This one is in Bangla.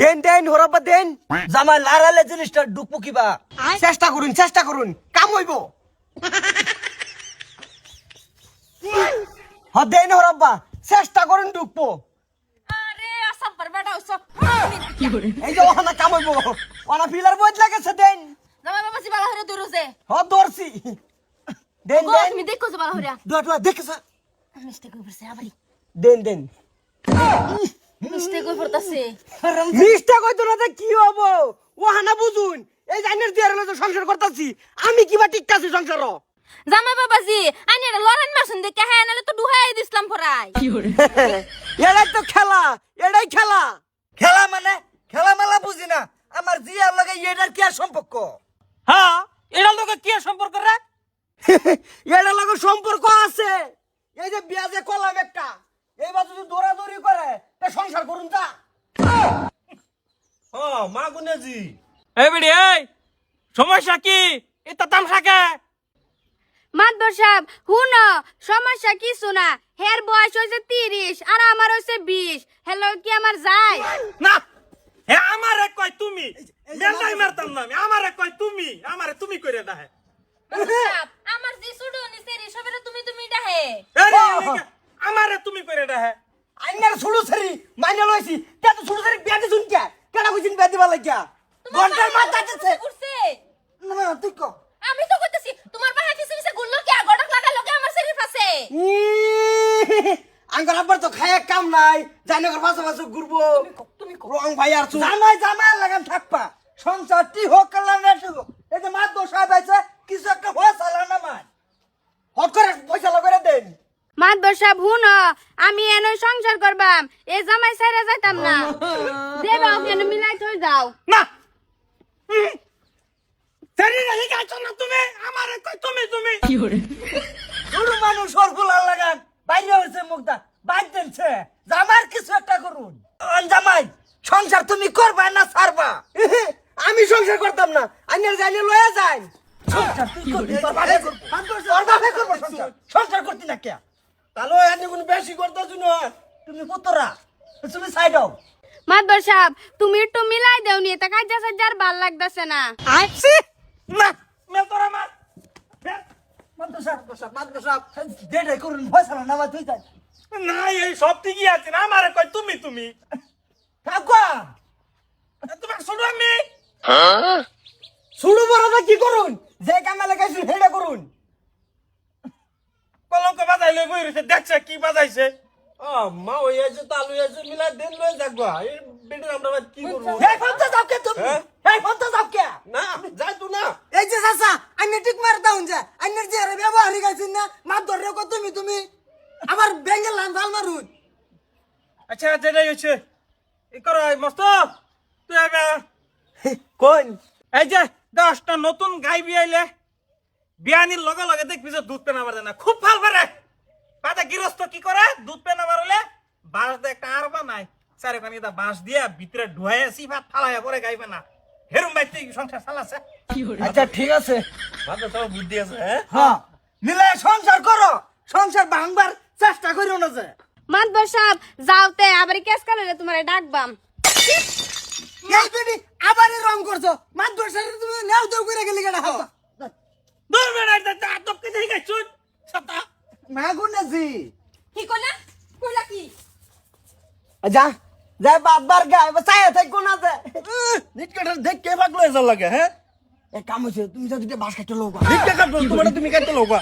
দেন দেন হরব্বা দেন। জামাই লারালে জিনিসটা ডুকবো কিবা? চেষ্টা করুন চেষ্টা করুন। কাম হইব। হ দেন হরব্বা চেষ্টা করুন ডুকবো এই যে ওখানে কাম হইব। ওনা ফিলার বইত লাগেছে দেন। জামাই বাবা সি বালা হরে দূরছে হ দর্শি দেন দেন। তুমি দেখো বালা হরে দুয়া দেখেছ? মিস্টেক হই পড়ছে আবারই। দেন দেন। মিস্টেক হই পড়তাছে? মিষ্টা কইতো না তো কি হব? ওহানা বুঝুন এই জাইনের দিয়ে তো সংসার করতেছি আমি কিবা টিকতাছি সংসার জামাই বাবাজি আইনে লড়াই মারছেন দেখে হ্যাঁ নালে তো ডুহাই দিছিলাম ফরাই এটাই তো খেলা এটাই খেলা। খেলা মানে? খেলা মেলা বুঝি না। আমার জিয়ার লগে এটার কি সম্পর্ক? হ্যাঁ এটা লোকে কি সম্পর্ক রে? এটার লগে সম্পর্ক আছে। এই যে বিয়া যে কলাম একটা। এইবার যদি দৌড়াদৌড়ি করে তা সংসার করুন তা। ও মা গুনেজি এই বেড়ি এই সমস্যা কি? এটা তামসা কে? মাতবর সাহেব হুন সমস্যা কিছু না। হের বয়স হয়েছে তিরিশ আর আমার হয়েছে বিশ। হ্যালো কি আমার যায়? না হে আমারে কয় তুমি। মেলাই মারতাম না আমি আমারে কয় তুমি আমারে তুমি কইরে দাহে। আমার যে সুডো নিছে রে সবেরে তুমি তুমি ডাহে আরে আমারে তুমি কইরে দাহে আইনার ছুড়ু ছাড়ি মাইনা লইছি তে তো ছুড়ু ছাড়ি বিয়া দিছুন কে? কেডা কইছিন বিয়া দিবা লাগিয়া? ঘণ্টার মাথা দিছে। উঠছে। না না তুই কো? আমি তো কইতেছি তোমার বাহে পিছে পিছে গুল্লো কি আগড়ক লাগা লগে আমার শরীর আছে আঙ্গার আব্বার তো খায় কাম নাই জানি ওর পাশে পাশে ঘুরবো। তুমি রং ভাই আর জামাই জামাই লাগান থাকবা। সংসারটি হোক কল্যাণ না হোক এই যে মার দোষ আছে কিছু একটা হয়ে চালা না মার হট করে পয়সা লাগারে দেন সাহেব হুন আমি এনে সংসার করবাম। এ জামাই সাইরা যাইতাম না। দেবা কেন মিলাই থই যাও না! না তুমি? আমারে কয় তুমি তুমি? ছোট মানুষ সরফুলার লাগান বাইরে মুখটা বাইর দেনছে জামার কিছু একটা করুন। আন জামাই সংসার তুমি করবা না ছাড়বা? আমি সংসার করতাম না। আইনের জানি লয়ে যাই। সংসার তুই করবি তোর বাপে করব। তোর বাপে করব সংসার। সংসার করতি না কে? তাহলে কোনো বেশি করতেছ না। তুমি পুতরা তুমি সাইড হও মাতবর সাহেব তুমি একটু মিলাই দেও নি তা কাজা সাজ্জার ভালো লাগতাছে না। না মেল তোরা মার করুন ফয়সালা নামা তুই। যাই না এই সব ঠিকই আছে না আমারে কয় তুমি তুমি। থাকা তোমার শুনো আমি বড় কি করুন? যে কামে লাগাইছিল হেডা করুন। লই বই দেখছে কি বাজাইছে। ও মা ওই আছে তালু আছে মিলা দিন লয়ে যাকবা। এই বেটির আমরা কি করব? এই ফন্তা যাও কে তুমি? হ্যাঁ? এই ফন্তা যাও কে না আমি যাই তো না। এই যে চাচা আইনে ঠিক মার দাউন যে আইনের যে আরে ব্যবহারই গাইছিন না মার ধরে কো তুমি তুমি। আবার বেঙ্গল লান ভালো মারুন। আচ্ছা যেটাই হচ্ছে। ই করো মস্ত। তুই এবার কোন? এই যে দশটা নতুন গাই বিয়াইলে বিয়ানির লগে লগে দেখবি যে দুধ পেন আবার না। খুব ভালো পারে। গৃহস্থ কি করে? দুধ পেন আবার হলে বাঁশ দিয়ে একটা আর বানায়। চারে পানি দা বাঁশ দিয়া ভিতরে ঢুয়াই আসি ভাত ফালাইয়া পরে গাইবে না হেরুম বাইতে সংসার চালাচ্ছে আচ্ছা ঠিক আছে। মাত্র সব বুদ্ধি আছে হ্যাঁ মিলে সংসার করো সংসার ভাঙবার চেষ্টা করিও না যে মাতবর সাহেব যাওতে আবার কেস কালে তোমারে ডাকবাম আবারই রং করছ মার দোষারে তুমি নেও দেও করে গেলি কেডা হও সতা মা গুনেছি কি কইলা? কইলা কি? যা যা বাবার গায় চাই থাই কোন আছে। নিটকাটার দেখ কে বাকলো এসব লাগে হ্যাঁ? এক কাম হইছে তুমি যদি বাস কাটতে লোক নিটকা কাটবো তোমার তুমি কাটতে লোকা